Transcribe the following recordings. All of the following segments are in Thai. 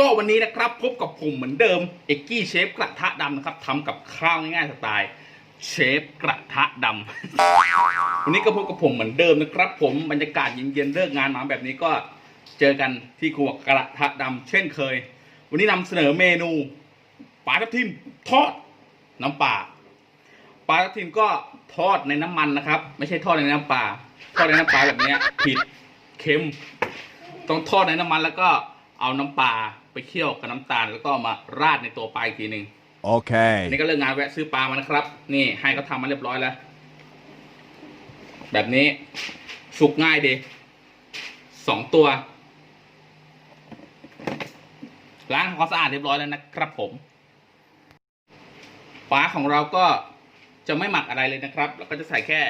ก็วันนี้นะครับพบกับผมเหมือนเดิมเอกกี้เชฟกระทะดำนะครับทำกับข้าวง่ายๆสไตล์เชฟกระทะดำวันนี้ก็พบกับผมเหมือนเดิมนะครับ ผมบรรยากาศเย็นๆเลิกงานมาแบบนี้ก็เจอกันที่ครัวกระทะดำเช่นเคย วันนี้นำเสนอเมนูปลาทับทิมทอดน้ำปลาปลาทับทิมก็ทอดในน้ำมันนะครับ ไม่ใช่ทอดในน้ำปลาทอดในน้ำปลาแบบนี้ผิดเค็มต้องทอดในน้ำมันแล้วก็เอาน้ำปลา ไปเคี่ยวกับน้ำตาลแล้วก็เอามาราดในตัวปลาอีกทีหนึ่ง Okay. อันนี้ก็เลิกงานแวะซื้อปลามานะครับ นี่ให้เขาทำมาเรียบร้อยแล้ว แบบนี้สุกง่ายดีสองตัวล้างทำความสะอาดเรียบร้อยแล้วนะครับผมปลาของเราก็จะไม่หมักอะไรเลยนะครับ แล้วก็จะใส่แค่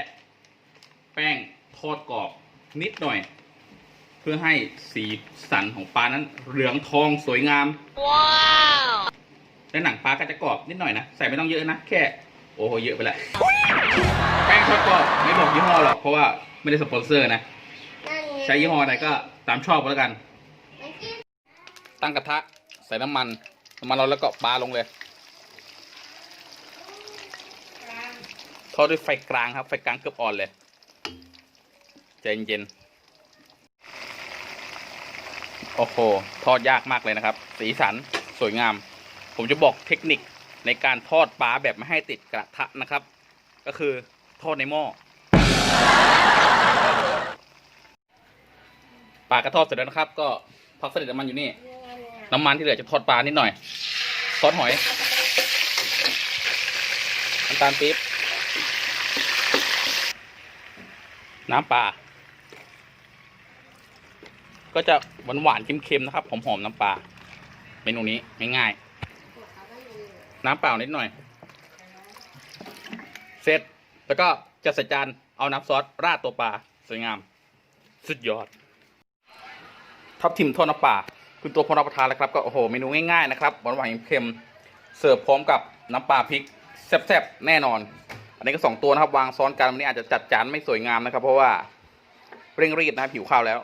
แป้งทอดกรอบนิดหน่อย เพื่อให้สีสันของปลานั้นเหลืองทองสวยงามและหนังปลาก็จะกรอบนิดหน่อยนะ ใส่ไม่ต้องเยอะนะ แค่ โอ้โหเยอะไปละแป้งทอดกรอบไม่บอกยี่ห้อหรอก เพราะว่าไม่ได้สปอนเซอร์นะ ใช้ยี่ห้อไหนก็ตามชอบก็แล้วกัน ตั้งกระทะใส่น้ำมันน้ำมันร้อนแล้วก็ปลาลงเลย ทอดด้วยไฟกลางครับ ไฟกลางเกือบอ่อนเลยใจเย็นๆ โอ้โห ทอดยากมากเลยนะครับ สีสันสวยงาม ผมจะบอกเทคนิคในการทอดปลาแบบไม่ให้ติดกระทะนะครับ ก็คือทอดในหม้อปลากระทอดเสร็จแล้วนะครับ ก็พักเสด็จน้ำมันอยู่นี่ น้ำมันที่เหลือจะทอดปลานิดหน่อยซอสหอยน้ำตาลปี๊บน้ำปลา ก็จะหวานหวานๆเค็มๆนะครับหอมๆน้ำปลาเมนูนี้ง่ายๆน้ำเปล่านิดหน่อย เสร็จแล้วก็จะใส่จานเอาน้ำซอสราดตัวปลาสวยงาม สุดยอด ทับทิมทอดน้ำปลาคือตัวพอรับประทานแล้วครับ ก็โอ้โหเมนูง่ายๆนะครับหวานหวานๆเค็มๆเสิร์ฟพร้อมกับน้ำปลาพริกแซ่บๆแน่นอน อันนี้ก็สองตัวนะครับ วางซ้อนกันวันนี้อาจจะจัดจานไม่สวยงามนะครับ เพราะว่าเร่งรีบนะผิวข้าวแล้ว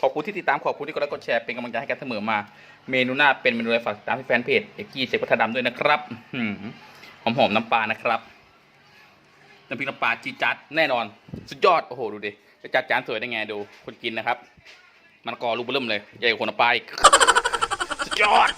ขอบคุณที่ติดตามขอบคุณที่กดไลค์กดแชร์เป็นกำลังใจให้กันเสมอมา เมนูหน้าเป็นเมนูอะไรฝากติดตามที่แฟนเพจเอกกี้เชฟพัฒดำด้วยนะครับหอหือหอมๆน้ำปลานะครับน้ำพริกน้ำปลาจีจัดแน่นอน สุดยอดโอ้โหดูดิจะจัดจานสวยได้ไงดูคนกินนะครับ มันกอรูปเบิ่มเลยใหญ่กว่าคนละไปลาอีกสุดยอด